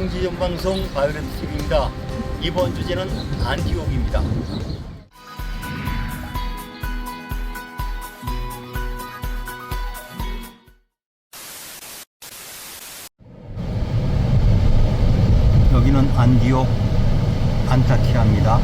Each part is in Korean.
성지전 방송 바이올렛 TV입니다. 이번 주제는 안티옥입니다. 여기는 안디옥 안타키아입니다.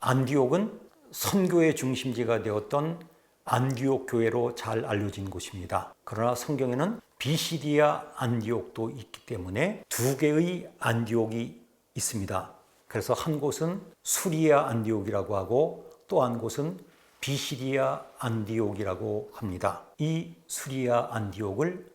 안디옥은 선교의 중심지가 되었던 안디옥 교회로 잘 알려진 곳입니다. 그러나 성경에는 비시디아 안디옥도 있기 때문에 두 개의 안디옥이 있습니다. 그래서 한 곳은 수리아 안디옥이라고 하고 또 한 곳은 비시디아 안디옥이라고 합니다. 이 수리아 안디옥을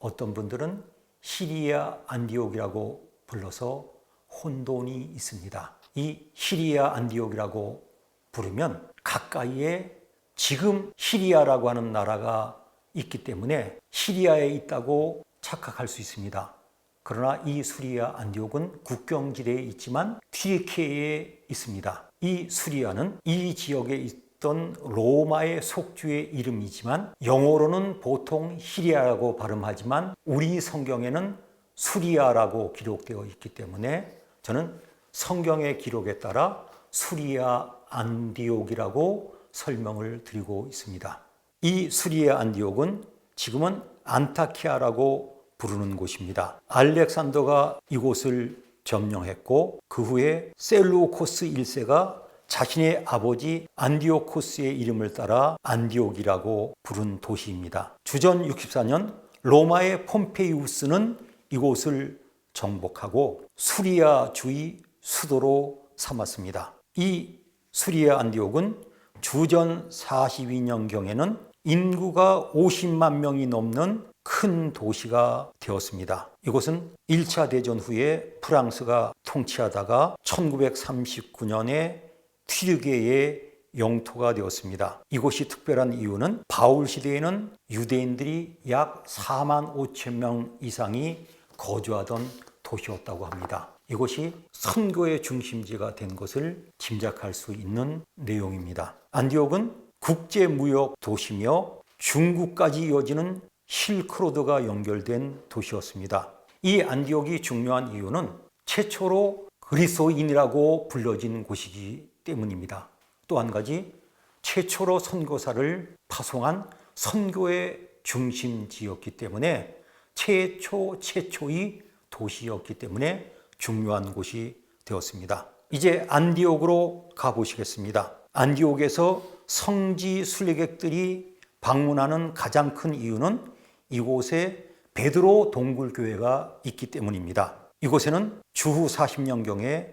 어떤 분들은 시리아 안디옥이라고 불러서 혼돈이 있습니다. 이 시리아 안디옥이라고 부르면 가까이에 지금 시리아라고 하는 나라가 있기 때문에 시리아에 있다고 착각할 수 있습니다. 그러나 이 수리아 안디옥은 국경지대에 있지만 튀르키예에 있습니다. 이 수리아는 이 지역에 있던 로마의 속주의 이름이지만 영어로는 보통 시리아라고 발음하지만 우리 성경에는 수리아라고 기록되어 있기 때문에 저는 성경의 기록에 따라 수리아 안디옥이라고 설명을 드리고 있습니다. 이 수리아 안디옥은 지금은 안타키아라고 부르는 곳입니다. 알렉산더가 이곳을 점령했고 그 후에 셀루코스 1세가 자신의 아버지 안디오코스의 이름을 따라 안디옥이라고 부른 도시입니다. 주전 64년 로마의 폼페이우스는 이곳을 정복하고 수리아 주의 수도로 삼았습니다. 이 수리아 안디옥은 주전 42년경에는 인구가 50만 명이 넘는 큰 도시가 되었습니다. 이곳은 1차 대전 후에 프랑스가 통치하다가 1939년에 튀르게의 영토가 되었습니다. 이곳이 특별한 이유는 바울 시대에는 유대인들이 약 4만 5천 명 이상이 거주하던 도시였다고 합니다. 이곳이 선교의 중심지가 된 것을 짐작할 수 있는 내용입니다. 안디옥은 국제 무역 도시며 중국까지 이어지는 실크로드가 연결된 도시였습니다. 이 안디옥이 중요한 이유는 최초로 그리스도인이라고 불려진 곳이기 때문입니다. 또 한 가지 최초로 선교사를 파송한 선교의 중심지였기 때문에 최초 최초의 도시였기 때문에 중요한 곳이 되었습니다. 이제 안디옥으로 가보시겠습니다. 안디옥에서 성지 순례객들이 방문하는 가장 큰 이유는 이곳에 베드로 동굴 교회가 있기 때문입니다. 이곳에는 주후 40년경에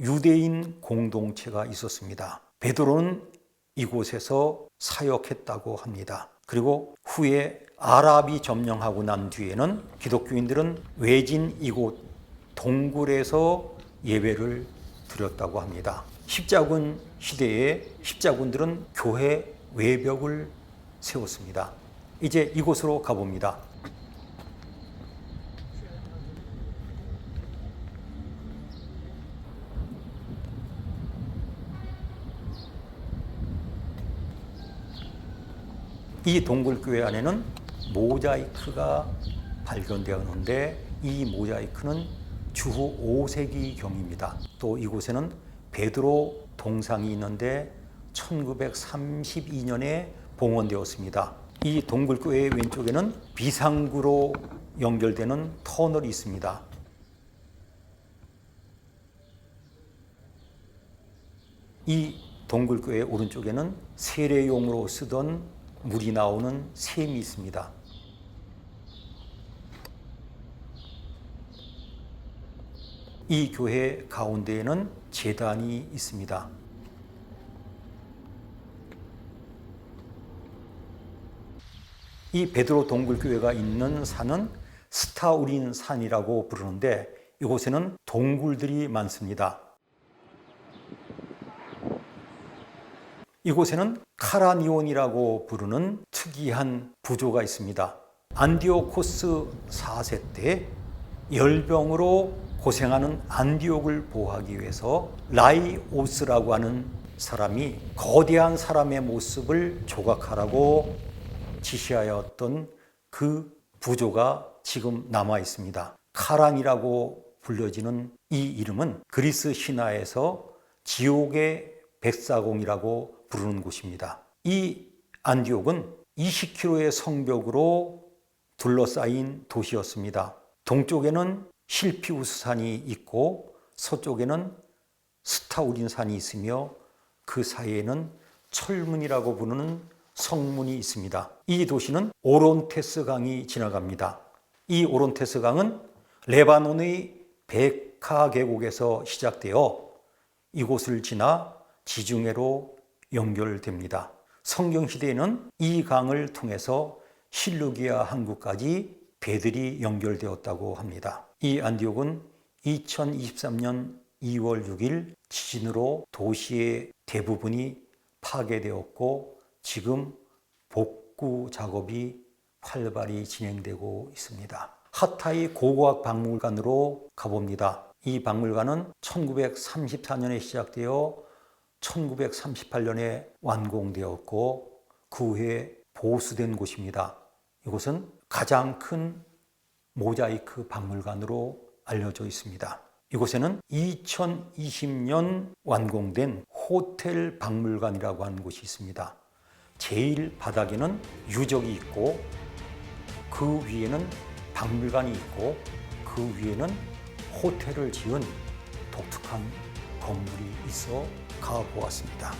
유대인 공동체가 있었습니다. 베드로는 이곳에서 사역했다고 합니다. 그리고 후에 아랍이 점령하고 난 뒤에는 기독교인들은 외진 이곳 동굴에서 예배를 드렸다고 합니다. 십자군 시대에 십자군들은 교회 외벽을 세웠습니다. 이제 이곳으로 가봅니다. 이 동굴교회 안에는 모자이크가 발견되었는데 이 모자이크는 주후 5세기경입니다. 또 이곳에는 베드로 동상이 있는데 1932년에 봉헌되었습니다. 이 동굴교회 왼쪽에는 비상구로 연결되는 터널이 있습니다. 이 동굴교회 오른쪽에는 세례용으로 쓰던 물이 나오는 샘이 있습니다. 이 교회 가운데에는 재단이 있습니다. 이 베드로 동굴 교회가 있는 산은 스타우린 산이라고 부르는데 이곳에는 동굴들이 많습니다. 이곳에는 카라니온이라고 부르는 특이한 부조가 있습니다. 안디오코스 4세 때 열병으로 고생하는 안디옥을 보호하기 위해서 라이오스라고 하는 사람이 거대한 사람의 모습을 조각하라고 지시하였던 그 부조가 지금 남아 있습니다. 카란이라고 불려지는 이 이름은 그리스 신화에서 지옥의 백사공이라고 부르는 곳입니다. 이 안디옥은 20km의 성벽으로 둘러싸인 도시였습니다. 동쪽에는 실피우스 산이 있고 서쪽에는 스타우린 산이 있으며 그 사이에는 철문이라고 부르는 성문이 있습니다. 이 도시는 오론테스 강이 지나갑니다. 이 오론테스 강은 레바논의 베카 계곡에서 시작되어 이곳을 지나 지중해로 연결됩니다. 성경 시대에는 이 강을 통해서 실루기아 항구까지 배들이 연결되었다고 합니다. 이 안디옥은 2023년 2월 6일 지진으로 도시의 대부분이 파괴되었고 지금 복구 작업이 활발히 진행되고 있습니다. 하타이 고고학 박물관으로 가봅니다. 이 박물관은 1934년에 시작되어 1938년에 완공되었고 그 후에 보수된 곳입니다. 이곳은 가장 큰 모자이크 박물관으로 알려져 있습니다. 이곳에는 2020년 완공된 호텔 박물관이라고 하는 곳이 있습니다. 제일 바닥에는 유적이 있고 그 위에는 박물관이 있고 그 위에는 호텔을 지은 독특한 건물이 있어 가보았습니다.